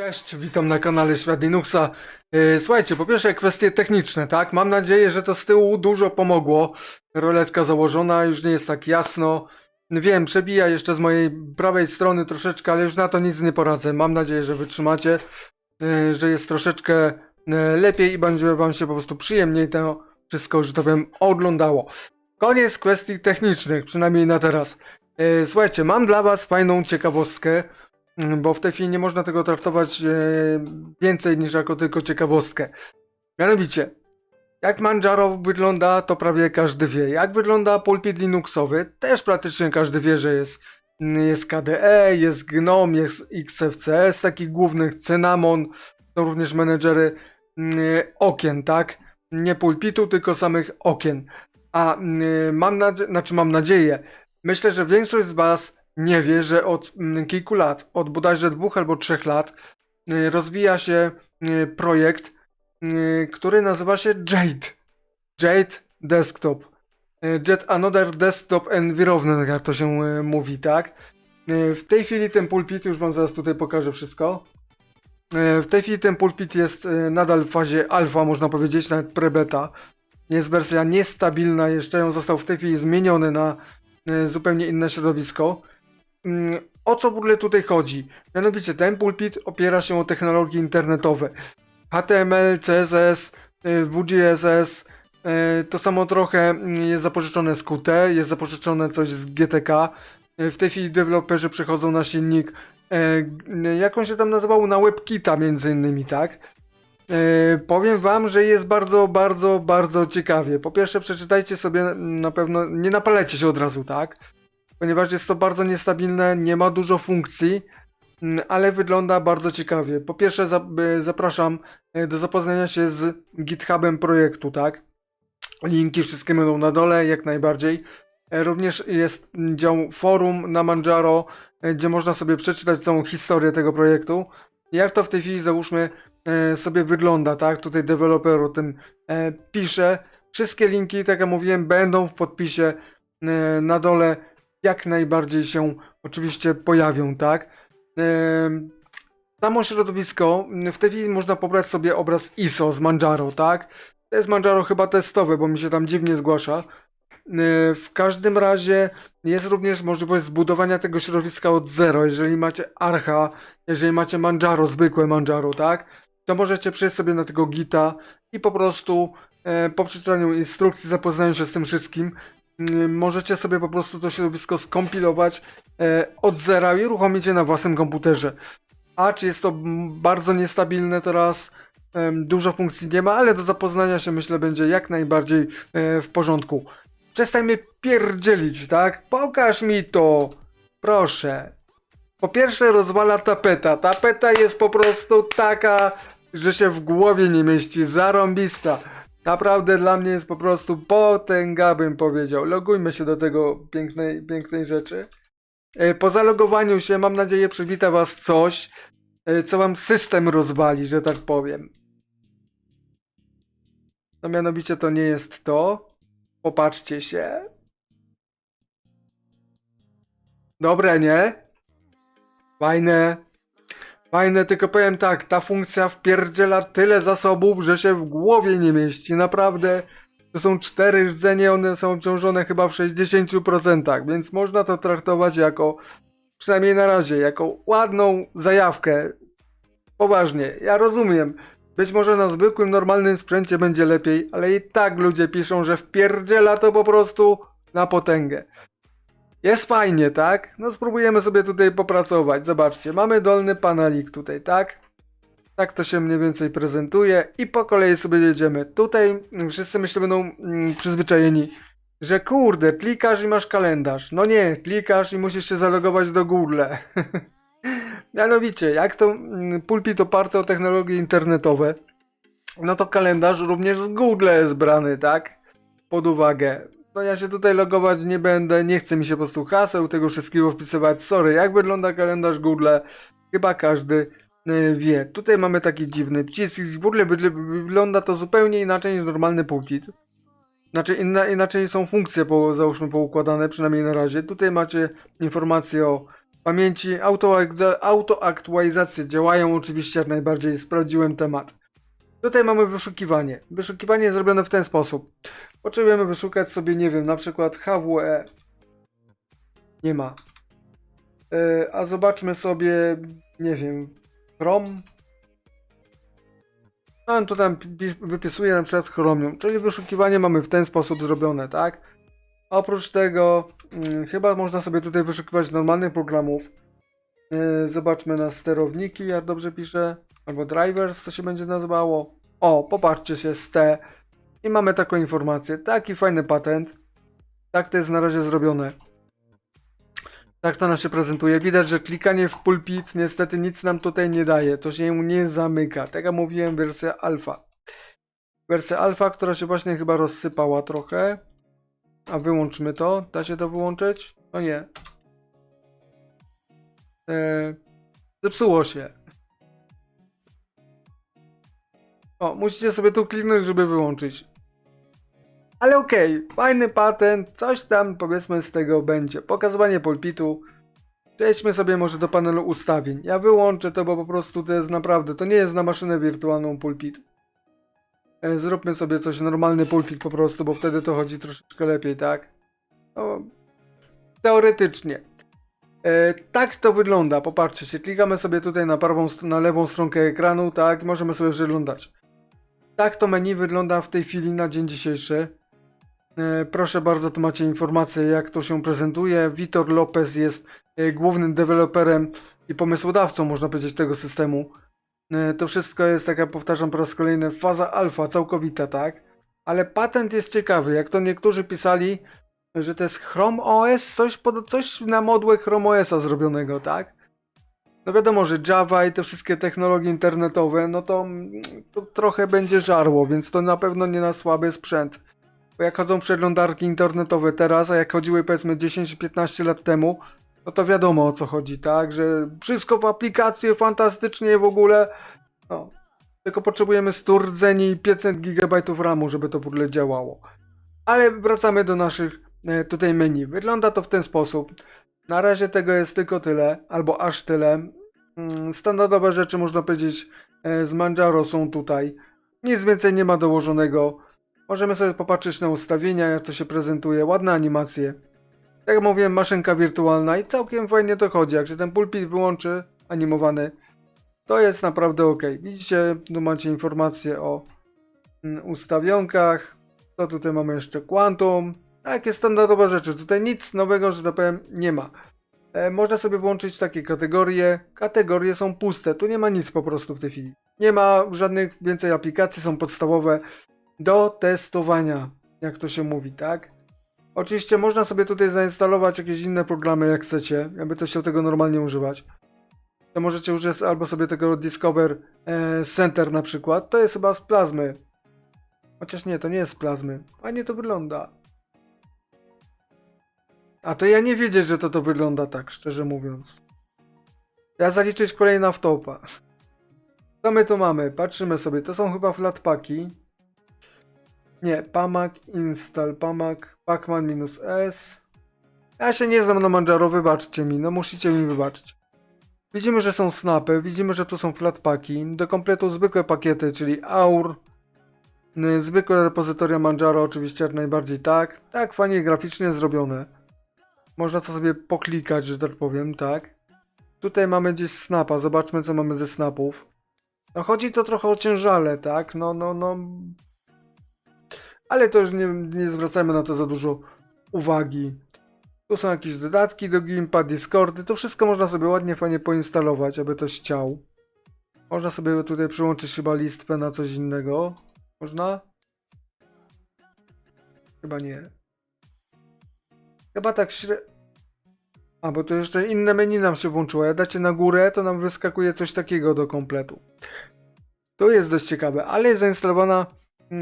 Cześć, witam na kanale Świat Linuxa. E, Słuchajcie, po pierwsze kwestie techniczne, tak? Mam nadzieję, że to z tyłu dużo pomogło. Roleczka założona, już nie jest tak jasno. Wiem, przebija jeszcze z mojej prawej strony troszeczkę, ale już na to nic nie poradzę. Mam nadzieję, że wytrzymacie, e, że jest troszeczkę e, lepiej i będzie wam się po prostu przyjemniej to wszystko, że to powiem, oglądało. Koniec kwestii technicznych, przynajmniej na teraz. Słuchajcie, mam dla was fajną ciekawostkę. Mm, bo w tej chwili nie można tego traktować e, więcej niż jako tylko ciekawostkę. Mianowicie, jak Manjaro wygląda, to prawie każdy wie. Jak wygląda pulpit Linuxowy, też praktycznie każdy wie, że jest, mm, jest KDE, jest GNOME, jest XFCE, z takich głównych Cinnamon, są również menedżery mm, okien, tak? Nie pulpitu, tylko samych okien. A mam, nadzie- znaczy mam nadzieję, myślę, że większość z Was nie wie, że od mm, kilku lat, od bodajże dwóch albo trzech lat, y, rozwija się y, projekt, y, który nazywa się Jade. Jade Desktop. Jet Another Desktop Environment, jak to się mówi, tak? W tej chwili ten pulpit, już wam zaraz tutaj pokażę wszystko. W tej chwili ten pulpit jest nadal w fazie alfa, można powiedzieć, nawet prebeta. Jest wersja niestabilna, jeszcze ją został w tej chwili zmieniony na zupełnie inne środowisko. Mm, O co w ogóle tutaj chodzi? Mianowicie ten pulpit opiera się o technologie internetowe. HTML, CSS, y, WGSS, y, to samo trochę mm, jest zapożyczone z Qt, jest zapożyczone coś z GTK. Y, W tej chwili deweloperzy przechodzą na silnik, jak on się tam nazywał, na WebKita między innymi, tak? Powiem wam, że jest bardzo, bardzo, bardzo ciekawie. Po pierwsze przeczytajcie sobie mm, na pewno, nie napalecie się od razu, tak? Ponieważ jest to bardzo niestabilne, nie ma dużo funkcji, mm, ale wygląda bardzo ciekawie. Po pierwsze, y, zapraszam y, do zapoznania się z GitHubem projektu, tak? Linki wszystkie będą na dole, jak najbardziej. E, Również jest dział forum na Manjaro, e, gdzie można sobie przeczytać całą historię tego projektu. Jak to w tej chwili, załóżmy, e, sobie wygląda, tak? Tutaj deweloper o tym pisze. Wszystkie linki, tak jak mówiłem, będą w podpisie na dole jak najbardziej się oczywiście pojawią, tak? Samo środowisko, w tej chwili można pobrać sobie obraz ISO z Manjaro, tak? To jest Manjaro chyba testowe, bo mi się tam dziwnie zgłasza. E, W każdym razie jest również możliwość zbudowania tego środowiska od zero. Jeżeli macie Archa, jeżeli macie Manjaro, zwykłe Manjaro, tak? To możecie przejść sobie na tego Gita i po prostu e, po przeczytaniu instrukcji, zapoznaniu się z tym wszystkim, możecie sobie po prostu to środowisko skompilować e, od zera i uruchomić je na własnym komputerze. A czy jest to mm, bardzo niestabilne teraz? Dużo funkcji nie ma, ale do zapoznania się myślę będzie jak najbardziej e, w porządku. Przestańmy pierdzielić, tak? Pokaż mi to! Proszę. Po pierwsze rozwala tapeta. Tapeta jest po prostu taka, że się w głowie nie mieści. Zarąbista. Naprawdę dla mnie jest po prostu potęga, bym powiedział. Logujmy się do tego pięknej, pięknej rzeczy. E, Po zalogowaniu się, mam nadzieję, przywita Was coś, e, co Wam system rozwali, że tak powiem. No mianowicie to nie jest to. Popatrzcie się. Dobre, nie? Fajne. Fajne, tylko powiem tak, ta funkcja wpierdziela tyle zasobów, że się w głowie nie mieści. Naprawdę. To są cztery rdzenie, one są obciążone chyba w 60%, więc można to traktować jako, przynajmniej na razie, jako ładną zajawkę. Poważnie, ja rozumiem. Być może na zwykłym, normalnym sprzęcie będzie lepiej, ale i tak ludzie piszą, że wpierdziela to po prostu na potęgę. Jest fajnie, tak? No spróbujemy sobie tutaj popracować. Zobaczcie, mamy dolny panelik tutaj, tak? Tak to się mniej więcej prezentuje i po kolei sobie jedziemy. Tutaj mm, wszyscy myślę będą mm, przyzwyczajeni, że kurde, klikasz i masz kalendarz. No nie, klikasz i musisz się zalogować do Google. Mianowicie, jak to mm, pulpit oparty o technologie internetowe, no to kalendarz również z Google jest brany, tak? Pod uwagę. No ja się tutaj logować nie będę, nie chce mi się po prostu haseł tego wszystkiego wpisywać. Sorry, jak wygląda kalendarz Google? Chyba każdy y, wie. Tutaj mamy taki dziwny przycisk w ogóle wygl- wygląda to zupełnie inaczej niż normalny pulpit. Znaczy inna, inaczej są funkcje po, załóżmy poukładane, przynajmniej na razie. Tutaj macie informacje o pamięci. Autoaktualizacje działają oczywiście jak najbardziej, sprawdziłem temat. Tutaj mamy wyszukiwanie. Wyszukiwanie jest zrobione w ten sposób. Potrzebujemy wyszukać sobie, nie wiem, na przykład HWE. Nie ma. E, a zobaczmy sobie, nie wiem, Chrome. No, on tu tam pi- wypisuje na przykład Chromium, czyli wyszukiwanie mamy w ten sposób zrobione, tak? Oprócz tego, mm, chyba można sobie tutaj wyszukiwać normalnych programów. Yy, zobaczmy na sterowniki, jak dobrze piszę, albo drivers, to się będzie nazywało. O, popatrzcie się, z T. I mamy taką informację. Taki fajny patent. Tak to jest na razie zrobione. Tak to nam się prezentuje. Widać, że klikanie w pulpit niestety nic nam tutaj nie daje. To się nie zamyka. Tak jak mówiłem, wersja alfa. Wersja alfa, która się właśnie chyba rozsypała trochę. A wyłączmy to. Da się to wyłączyć? No nie. Eee, zepsuło się. O, musicie sobie tu kliknąć, żeby wyłączyć. Ale okej, fajny patent, coś tam powiedzmy z tego będzie. Pokazywanie pulpitu. Przejdźmy sobie może do panelu ustawień. Ja wyłączę to, bo po prostu to jest naprawdę, to nie jest na maszynę wirtualną pulpit. E, Zróbmy sobie coś, normalny pulpit po prostu, bo wtedy to chodzi troszeczkę lepiej, tak? No, teoretycznie. E, tak to wygląda, popatrzcie klikamy sobie tutaj na prawą, na lewą stronkę ekranu, tak, możemy sobie przeglądać. Tak to menu wygląda w tej chwili na dzień dzisiejszy. E, Proszę bardzo, tu macie informację, jak to się prezentuje. Vitor Lopez jest e, głównym deweloperem i pomysłodawcą, można powiedzieć, tego systemu. E, To wszystko jest, tak jak powtarzam po raz kolejny, faza alfa, całkowita, tak? Ale patent jest ciekawy, jak to niektórzy pisali, że to jest Chrome OS, coś, pod, coś na modłę Chrome OS-a zrobionego, tak? No wiadomo, że Java i te wszystkie technologie internetowe, no to, to trochę będzie żarło, więc to na pewno nie na słaby sprzęt. Bo jak chodzą przeglądarki internetowe teraz, a jak chodziły powiedzmy 10-15 lat temu, no to wiadomo o co chodzi, tak? Że wszystko w aplikacji fantastycznie w ogóle. No. Tylko potrzebujemy 100 rdzeni i 500 GB RAMu, żeby to w ogóle działało. Ale wracamy do naszych e, tutaj menu. Wygląda to w ten sposób. Na razie tego jest tylko tyle, albo aż tyle. Mm, Standardowe rzeczy, można powiedzieć, e, z Manjaro są tutaj. Nic więcej nie ma dołożonego. Możemy sobie popatrzeć na ustawienia, jak to się prezentuje. Ładne animacje. Tak jak mówiłem, maszynka wirtualna i całkiem fajnie to chodzi. Jak się ten pulpit wyłączy, animowany, to jest naprawdę ok. Widzicie, tu macie informacje o mm, ustawionkach. Co tutaj mamy jeszcze? Quantum. Takie standardowe rzeczy. Tutaj nic nowego, że tak powiem, nie ma. E, można sobie włączyć takie kategorie. Kategorie są puste. Tu nie ma nic po prostu w tej chwili. Nie ma żadnych więcej aplikacji, są podstawowe do testowania, jak to się mówi, tak? Oczywiście można sobie tutaj zainstalować jakieś inne programy, jak chcecie, jakby to chciał tego normalnie używać. To możecie użyć albo sobie tego Discover e, Center na przykład. To jest chyba z plazmy. Chociaż nie, to nie jest z plazmy. A nie to wygląda. A to ja nie wiedzieć, że to to wygląda tak, szczerze mówiąc. Ja zaliczyć kolejna wtopa. Co my tu mamy? Patrzymy sobie. To są chyba flatpaki. Nie, Pamak install, Pamak, Pacman minus S. Ja się nie znam na Manjaro, wybaczcie mi, no musicie mi wybaczyć. Widzimy, że są snapy, widzimy, że tu są flatpaki. Do kompletu zwykłe pakiety, czyli AUR, y, zwykłe repozytoria Manjaro, oczywiście jak najbardziej tak. Tak, fajnie graficznie zrobione. Można to sobie poklikać, że tak powiem, tak. Tutaj mamy gdzieś snapa, zobaczmy co mamy ze snapów. No chodzi to trochę o ciężale, tak? No, no, no. Ale to już nie, nie zwracajmy na to za dużo uwagi. Tu są jakieś dodatki do Gimpa, Discordy, to wszystko można sobie ładnie, fajnie poinstalować, aby to chciał. Można sobie tutaj przyłączyć chyba listwę na coś innego. Można? Chyba nie. Chyba tak średnio. A, bo to jeszcze inne menu nam się włączyło. Jak dacie na górę, to nam wyskakuje coś takiego do kompletu. To jest dość ciekawe, ale jest zainstalowana e,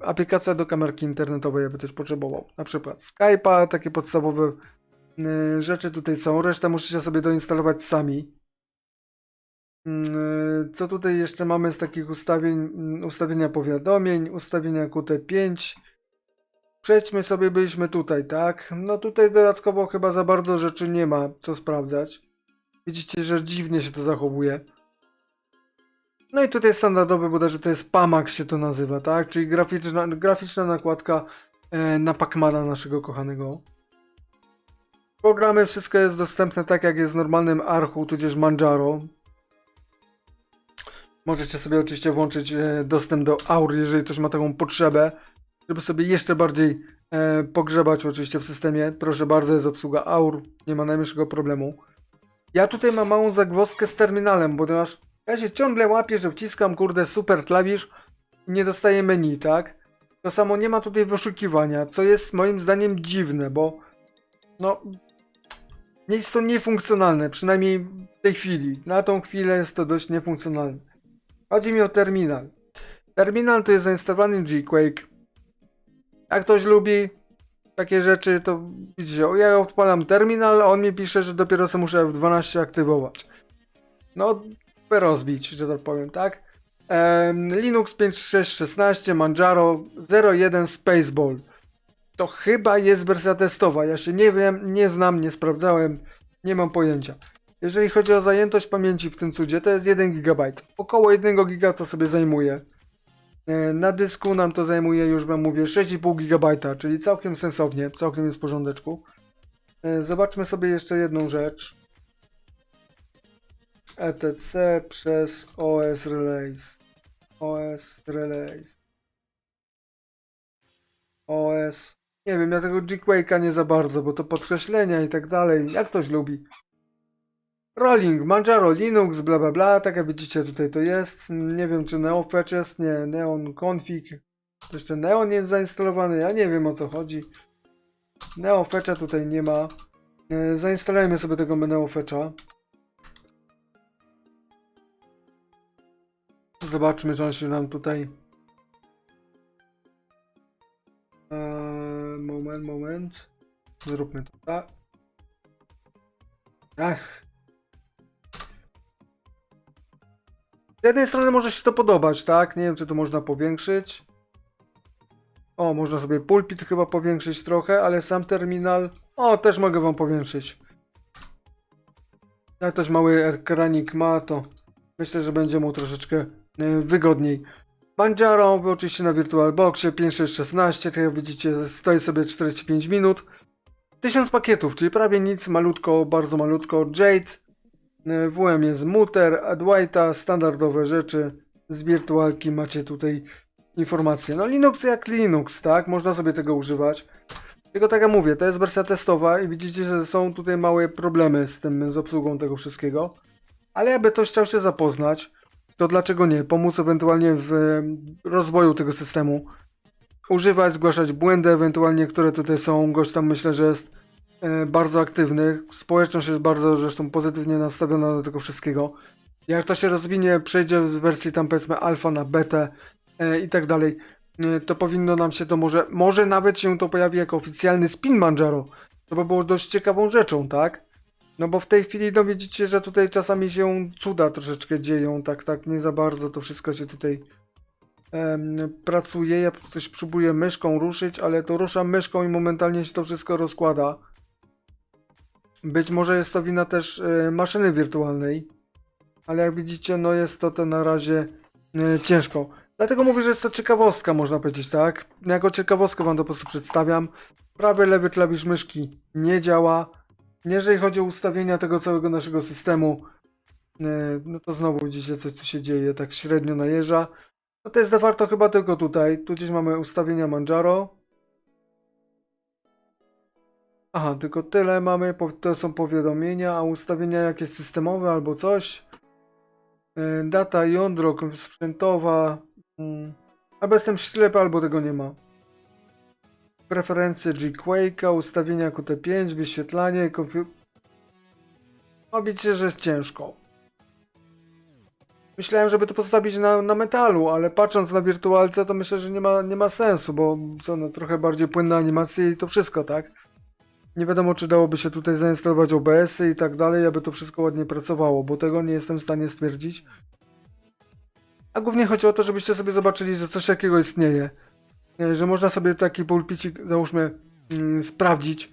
aplikacja do kamerki internetowej, jakby też potrzebował. Na przykład Skype'a, takie podstawowe e, rzeczy tutaj są. Resztę musicie sobie doinstalować sami. Mm, Co tutaj jeszcze mamy z takich ustawień? Mm, Ustawienia powiadomień, ustawienia QT5. Przejdźmy sobie, byliśmy tutaj, tak? No tutaj dodatkowo chyba za bardzo rzeczy nie ma co sprawdzać. Widzicie, że dziwnie się to zachowuje. No i tutaj standardowy bodajże to jest Pamax się to nazywa, tak? Czyli graficzna, graficzna nakładka e, na Pacmana naszego kochanego. Programy, wszystko jest dostępne tak jak jest w normalnym Archu, tudzież Manjaro. Możecie sobie oczywiście włączyć e, dostęp do Aur, jeżeli ktoś ma taką potrzebę, żeby sobie jeszcze bardziej e, pogrzebać oczywiście w systemie. Proszę bardzo, jest obsługa Aur, nie ma najmniejszego problemu. Ja tutaj mam małą zagwozdkę z terminalem, ponieważ ja się ciągle łapię, że wciskam kurde super klawisz i nie dostaję menu, tak? To samo nie ma tutaj wyszukiwania, co jest moim zdaniem dziwne, bo no nie jest to niefunkcjonalne, przynajmniej w tej chwili. Na tą chwilę jest to dość niefunkcjonalne. Chodzi mi o terminal. Terminal to jest zainstalowany G-Quake. Jak ktoś lubi takie rzeczy, to widzicie, ja odpalam terminal, a on mi pisze, że dopiero co muszę F12 aktywować. No, rozbić, że tak powiem, tak? Linux 5616, Manjaro 01 Spaceball. To chyba jest wersja testowa. Ja się nie wiem, nie znam, nie sprawdzałem, nie mam pojęcia. Jeżeli chodzi o zajętość pamięci w tym cudzie, to jest 1 GB. Około 1 GB to sobie zajmuje. E, Na dysku nam to zajmuje już, wam mówię, 6,5 GB, czyli całkiem sensownie, całkiem jest w porządeczku. E, Zobaczmy sobie jeszcze jedną rzecz. ETC przez OS Relays. OS Relays. OS. Nie wiem, ja tego G-Quake'a nie za bardzo, bo to podkreślenia i tak dalej. Jak ktoś lubi. Rolling, Manjaro, Linux, bla bla bla, tak jak widzicie tutaj to jest. Nie wiem czy NeoFetch jest, nie, Neon Config. To jeszcze Neon jest zainstalowany, ja nie wiem o co chodzi. NeoFetcha tutaj nie ma. E, Zainstalujemy sobie tego NeoFetcha. Zobaczmy, czy on się nam tutaj. Eee, moment, moment. Zróbmy to tak. Ach. Z jednej strony może się to podobać, tak? Nie wiem, czy to można powiększyć. O, można sobie pulpit chyba powiększyć trochę, ale sam terminal. O, też mogę wam powiększyć. Jak ktoś mały ekranik ma, to myślę, że będzie mu troszeczkę e, wygodniej. Wy oczywiście na VirtualBoxie 5616, tak jak widzicie stoi sobie 45 minut. 1000 pakietów, czyli prawie nic, malutko, bardzo malutko. Jade, WM jest Muter, Adwaita, standardowe rzeczy. Z wirtualki macie tutaj informacje. No Linux jak Linux, tak? Można sobie tego używać. Tylko tak jak mówię, to jest wersja testowa i widzicie, że są tutaj małe problemy z tym, z obsługą tego wszystkiego. Ale jakby ktoś chciał się zapoznać, to dlaczego nie? Pomóc ewentualnie w e, rozwoju tego systemu. Używać, zgłaszać błędy ewentualnie, które tutaj są. Gość tam myślę, że jest e, bardzo aktywny. Społeczność jest bardzo zresztą pozytywnie nastawiona do tego wszystkiego. Jak to się rozwinie, przejdzie z wersji tam powiedzmy alfa na betę e, i tak dalej, e, to powinno nam się to może, może nawet się to pojawi jako oficjalny spin Manjaro. To by było dość ciekawą rzeczą, tak? No bo w tej chwili no widzicie, że tutaj czasami się cuda troszeczkę dzieją, tak, tak, nie za bardzo to wszystko się tutaj em, pracuje. Ja coś próbuję myszką ruszyć, ale to ruszam myszką i momentalnie się to wszystko rozkłada. Być może jest to wina też e, maszyny wirtualnej, ale jak widzicie, no jest to, to na razie e, ciężko. Dlatego mówię, że jest to ciekawostka, można powiedzieć, tak? Jako ciekawostkę wam to po prostu przedstawiam. Prawy, lewy klawisz myszki nie działa. Jeżeli chodzi o ustawienia tego całego naszego systemu, e, no to znowu widzicie, co tu się dzieje, tak średnio najeżdża. No to jest de facto chyba tylko tutaj. Tu gdzieś mamy ustawienia Manjaro. Aha, tylko tyle mamy, to są powiadomienia, a ustawienia jakieś systemowe albo coś. E, Data, jądro, sprzętowa. mm, Albo jestem ślepy, albo tego nie ma. Preferencje G-Quake'a, ustawienia Qt5, wyświetlanie, konfi... No widzicie, że jest ciężko. Myślałem, żeby to postawić na, na metalu, ale patrząc na wirtualce, to myślę, że nie ma, nie ma sensu, bo co, no, trochę bardziej płynne animacje i to wszystko, tak? Nie wiadomo, czy dałoby się tutaj zainstalować OBS-y i tak dalej, aby to wszystko ładnie pracowało, bo tego nie jestem w stanie stwierdzić. A głównie chodzi o to, żebyście sobie zobaczyli, że coś takiego istnieje. e, że można sobie taki pulpicik, załóżmy, mm, sprawdzić,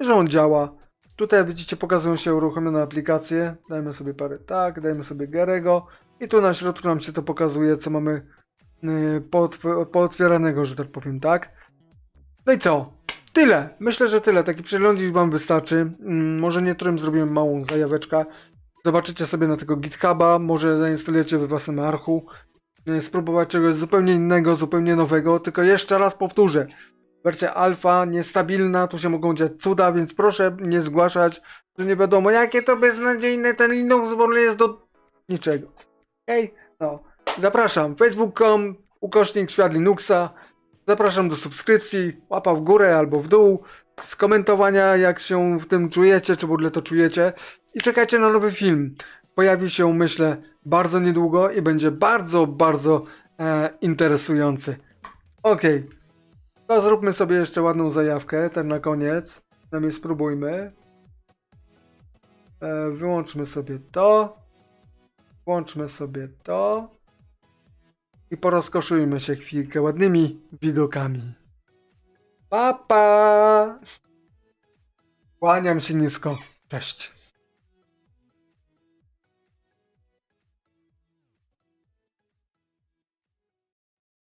że on działa. Tutaj widzicie, pokazują się uruchomione aplikacje. Dajmy sobie parę tak, dajmy sobie Garego i tu na środku nam się to pokazuje, co mamy yy, pootw- pootwieranego, że tak powiem, tak? No i co? Tyle. Myślę, że tyle. Taki przeglądzik wam wystarczy. Mm, może niektórym zrobimy małą zajaweczkę. Zobaczycie sobie na tego GitHuba, może zainstalujecie we własnym archu. Yy, Spróbować czegoś zupełnie innego, zupełnie nowego. Tylko jeszcze raz powtórzę. Wersja alfa, niestabilna, tu się mogą dziać cuda, więc proszę nie zgłaszać, że nie wiadomo, jakie to beznadziejne ten Linux, bo jest do niczego. Okej? No. Zapraszam. Facebook.com, ukośnik świat Linuxa. Zapraszam do subskrypcji, łapa w górę albo w dół, z komentowania jak się w tym czujecie, czy w ogóle to czujecie. I czekajcie na nowy film. Pojawi się, myślę, bardzo niedługo i będzie bardzo, bardzo e, interesujący. Okej. To zróbmy sobie jeszcze ładną zajawkę, ten na koniec. Przynajmniej spróbujmy. E, wyłączmy sobie to. Włączmy sobie to. I porozkoszujmy się chwilkę ładnymi widokami. Pa, pa! Kłaniam się nisko. Cześć.